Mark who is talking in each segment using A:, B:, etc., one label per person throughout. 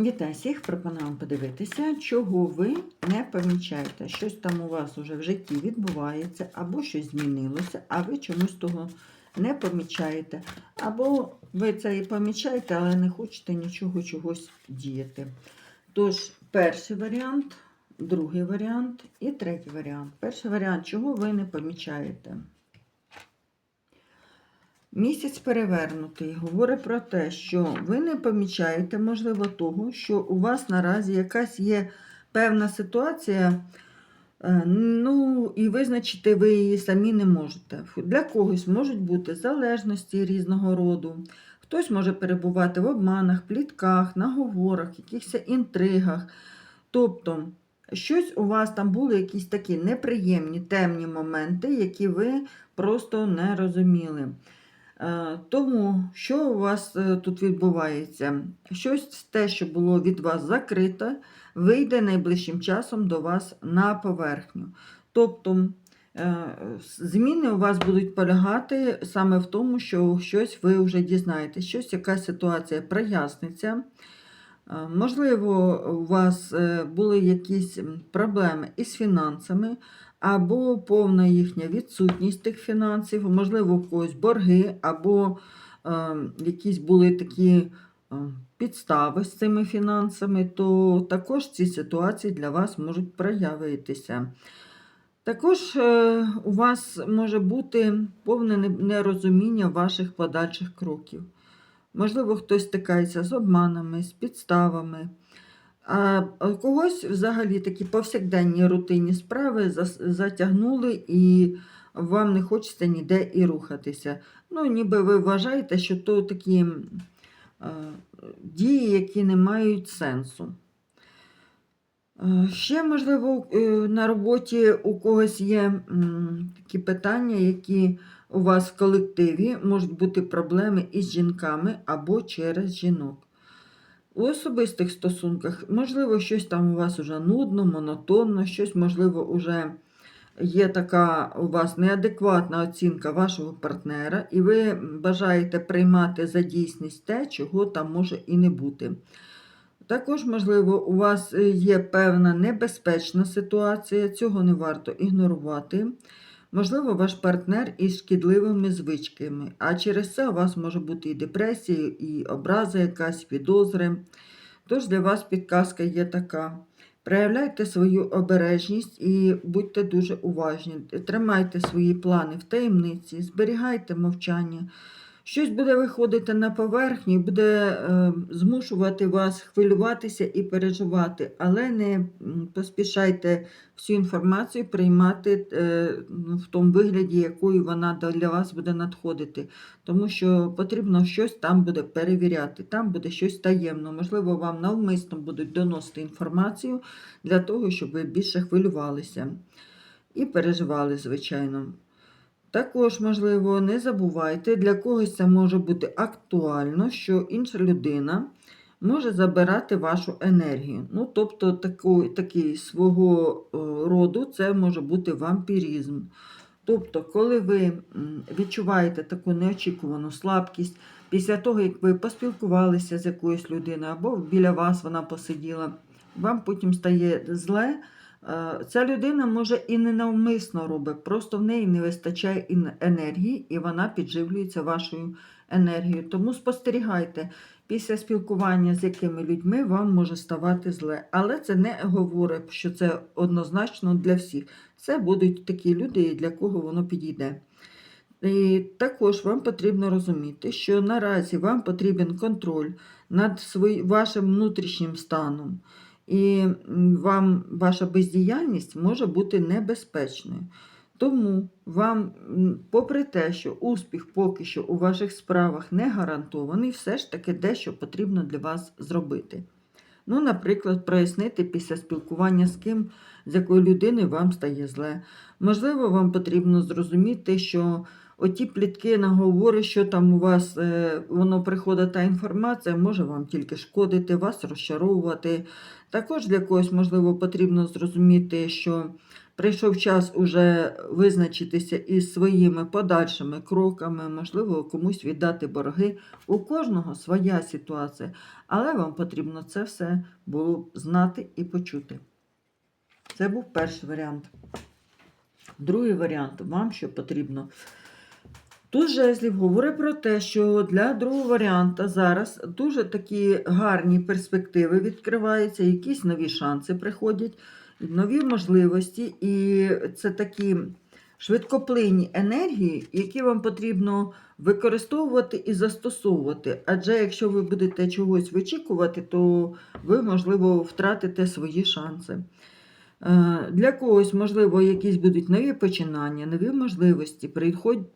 A: Вітаю всіх! Пропоную вам подивитися, чого ви не помічаєте. Щось там у вас уже в житті відбувається, або щось змінилося, а ви чомусь того не помічаєте. Або ви це і помічаєте, але не хочете нічого чогось діяти. Тож, перший варіант, другий варіант і третій варіант. Перший варіант, чого ви не помічаєте. Місяць перевернутий говорить про те, що ви не помічаєте, можливо, того, що у вас наразі якась є певна ситуація, е, ну, і визначити ви її самі не можете. Для когось можуть бути залежності різного роду. Хтось може перебувати в обманах, плітках, наговорах, якихось інтригах. Тобто, щось у вас там були якісь такі неприємні, темні моменти, які ви просто не розуміли. Е, Тому, що у вас е, тут відбувається? Щось те, що було від вас закрите, вийде найближчим часом до вас на поверхню. Тобто е, зміни у вас будуть полягати саме в тому, що щось ви вже дізнаєтесь, щось, якась ситуація проясниться. Можливо, у вас були якісь проблеми із фінансами, або повна їхня відсутність тих фінансів, можливо, у когось борги, або е, якісь були такі е, підстави з цими фінансами, то також ці ситуації для вас можуть проявитися. Також е, у вас може бути повне нерозуміння ваших подальших кроків. Можливо, хтось стикається з обманами, з підставами. А когось взагалі такі повсякденні рутинні справи затягнули, і вам не хочеться ніде і рухатися. Ну, ніби ви вважаєте, що то такі дії, які не мають сенсу. Ще, можливо, е, на роботі у когось є такі питання, які у вас в колективі можуть бути проблеми із жінками або через жінок. У особистих стосунках, можливо, щось там у вас уже нудно, монотонно, щось, можливо, уже є така у вас неадекватна оцінка вашого партнера, і ви бажаєте приймати за дійсність те, чого там може і не бути. Також, можливо, у вас е, є певна небезпечна ситуація, цього не варто ігнорувати. Можливо, ваш партнер із шкідливими звичками, а через це у вас може бути і депресія, і образа, якась підозри. Тож для вас підказка є така. Проявляйте свою обережність і будьте дуже уважні. Тримайте свої плани в таємниці, зберігайте мовчання. Щось буде виходити на поверхню буде е, змушувати вас хвилюватися і переживати, але не поспішайте всю інформацію приймати е, ну, в тому вигляді, якою вона для вас буде надходити. Тому що потрібно щось там буде перевіряти, там буде щось таємно. Можливо, вам навмисно будуть доносити інформацію для того, щоб ви більше хвилювалися і переживали, звичайно. Також, можливо, не забувайте, для когось це може бути актуально, що інша людина може забирати вашу енергію. Ну, тобто, таку, такий свого е, роду це може бути вампіризм. Тобто, коли ви відчуваєте таку неочікувану слабкість, після того, як ви поспілкувалися з якоюсь людиною, або біля вас вона посиділа, вам потім стає зле. Е, Ця людина може і ненавмисно робить, просто в неї не вистачає енергії, і вона підживлюється вашою енергією. Тому спостерігайте, після спілкування з якими людьми вам може ставати зле. Але це не говорить, що це однозначно для всіх. Це будуть такі люди, для кого воно підійде. І також вам потрібно розуміти, що наразі вам потрібен контроль над свої, вашим внутрішнім станом. І вам ваша бездіяльність може бути небезпечною. Тому вам, попри те, що успіх поки що у ваших справах не гарантований, все ж таки дещо потрібно для вас зробити. Ну, наприклад, прояснити після спілкування з ким, з якою людиною вам стає зле. Можливо, вам потрібно зрозуміти, що оті плітки, наговори, що там у вас е, воно приходить та інформація, може вам тільки шкодити, вас розчаровувати. Також для когось, можливо, потрібно зрозуміти, що прийшов час уже визначитися із своїми подальшими кроками, можливо, комусь віддати борги. У кожного своя ситуація, але вам потрібно це все було знати і почути. Це був перший варіант. Другий варіант, вам що потрібно. Тут жезлів говорить про те, що для другого варіанта зараз дуже такі гарні перспективи відкриваються, якісь нові шанси приходять, нові можливості, і це такі швидкоплинні енергії, які вам потрібно використовувати і застосовувати. Адже якщо ви будете чогось вичікувати, то ви, можливо, втратите свої шанси. Е, Для когось, можливо, якісь будуть нові починання, нові можливості,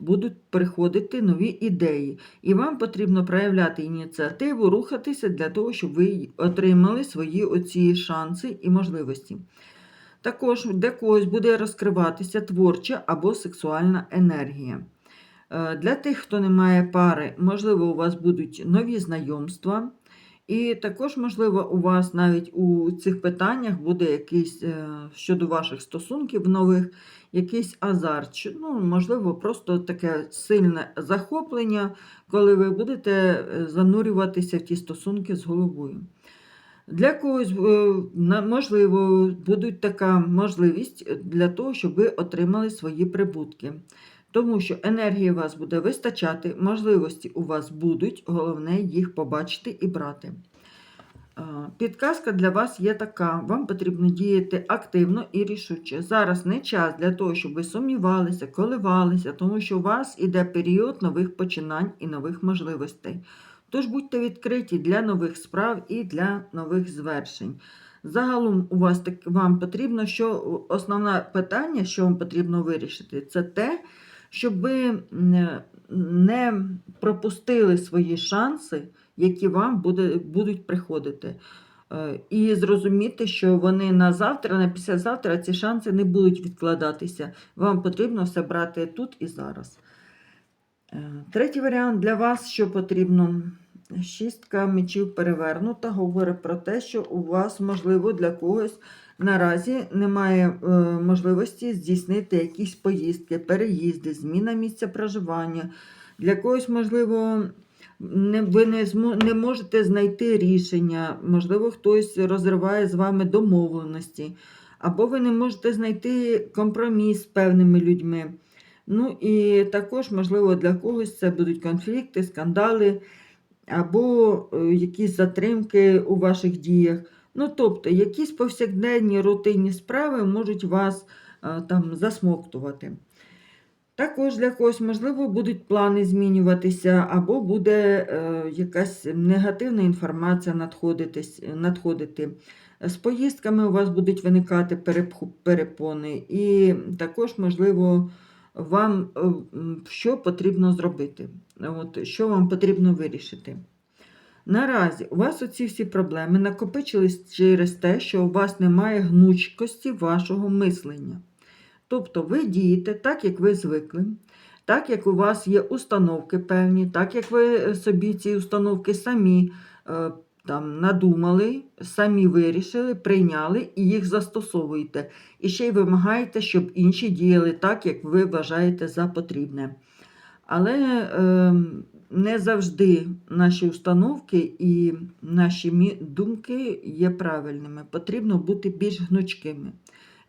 A: будуть приходити нові ідеї. І вам потрібно проявляти ініціативу, рухатися для того, щоб ви отримали свої оці шанси і можливості. Також для когось буде розкриватися творча або сексуальна енергія. Е, Для тих, хто не має пари, можливо, у вас будуть нові знайомства. І також, можливо, у вас навіть у цих питаннях буде якийсь е, щодо ваших стосунків нових, якийсь азарт. Ну, можливо, просто таке сильне захоплення, коли ви будете е, занурюватися в ті стосунки з головою. Для когось, е, можливо, буде така можливість для того, щоб ви отримали свої прибутки. Тому що енергії у вас буде вистачати, можливості у вас будуть, головне їх побачити і брати. Підказка для вас є така: вам потрібно діяти активно і рішуче. Зараз не час для того, щоб ви сумнівалися, коливалися, тому що у вас іде період нових починань і нових можливостей. Тож будьте відкриті для нових справ і для нових звершень. Загалом у вас так вам потрібно, що основне питання, що вам потрібно вирішити, це те, щоб ви не пропустили свої шанси, які вам буде, будуть приходити. Е, І зрозуміти, що вони на завтра, на післязавтра ці шанси не будуть відкладатися. Вам потрібно все брати тут і зараз. Е, Третій варіант для вас, що потрібно. Шістка мечів перевернута, говорить про те, що у вас, можливо, для когось наразі немає е, можливості здійснити якісь поїздки, переїзди, зміна місця проживання. Для когось, можливо, не, ви не, не можете знайти рішення, можливо, хтось розриває з вами домовленості, або ви не можете знайти компроміс з певними людьми. Ну і також, можливо, для когось це будуть конфлікти, скандали або е, якісь затримки у ваших діях. Ну, тобто, якісь повсякденні рутинні справи можуть вас е, там засмоктувати. Також для когось, можливо, будуть плани змінюватися, або буде е, якась негативна інформація надходити. З поїздками у вас будуть виникати перепони, і також, можливо, вам е, що потрібно зробити, От, що вам потрібно вирішити. Наразі у вас оці всі проблеми накопичились через те, що у вас немає гнучкості вашого мислення. Тобто ви дієте так, як ви звикли, так як у вас є установки певні, так як ви собі ці установки самі е, там, надумали, самі вирішили, прийняли і їх застосовуєте. І ще й вимагаєте, щоб інші діяли так, як ви вважаєте за потрібне. Але е, не завжди наші установки і наші думки є правильними. Потрібно бути більш гнучкими.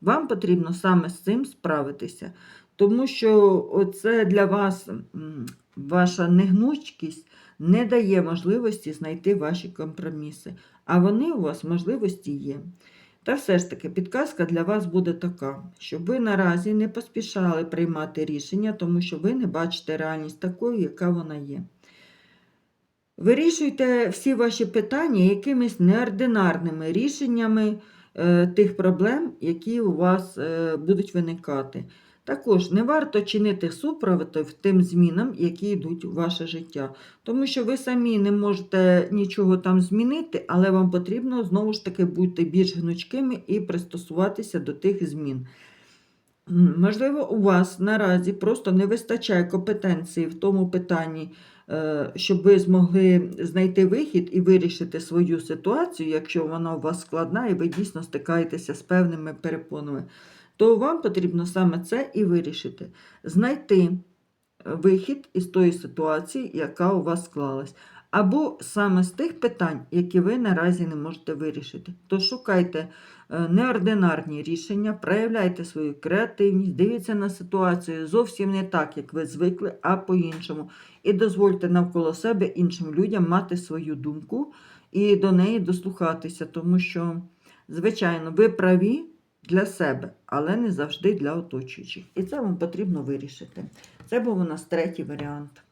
A: Вам потрібно саме з цим справитися, тому що це для вас ваша негнучкість не дає можливості знайти ваші компроміси, а вони у вас можливості є. Та все ж таки, підказка для вас буде така, щоб ви наразі не поспішали приймати рішення, тому що ви не бачите реальність такою, яка вона є. Вирішуйте всі ваші питання якимись неординарними рішеннями е, тих проблем, які у вас е, будуть виникати. Також не варто чинити супротив тим змінам, які йдуть у ваше життя, тому що ви самі не можете нічого там змінити, але вам потрібно знову ж таки бути більш гнучкими і пристосуватися до тих змін. Можливо, у вас наразі просто не вистачає компетенції в тому питанні, е, щоб ви змогли знайти вихід і вирішити свою ситуацію, якщо вона у вас складна і ви дійсно стикаєтеся з певними перепонами. То вам потрібно саме це і вирішити. Знайти е, вихід із тої ситуації, яка у вас склалась. Або саме з тих питань, які ви наразі не можете вирішити. То шукайте е, неординарні рішення, проявляйте свою креативність, дивіться на ситуацію зовсім не так, як ви звикли, а по-іншому. І дозвольте навколо себе іншим людям мати свою думку і до неї дослухатися, тому що, звичайно, ви праві для себе, але не завжди для оточуючих. І це вам потрібно вирішити. Це був у нас третій варіант.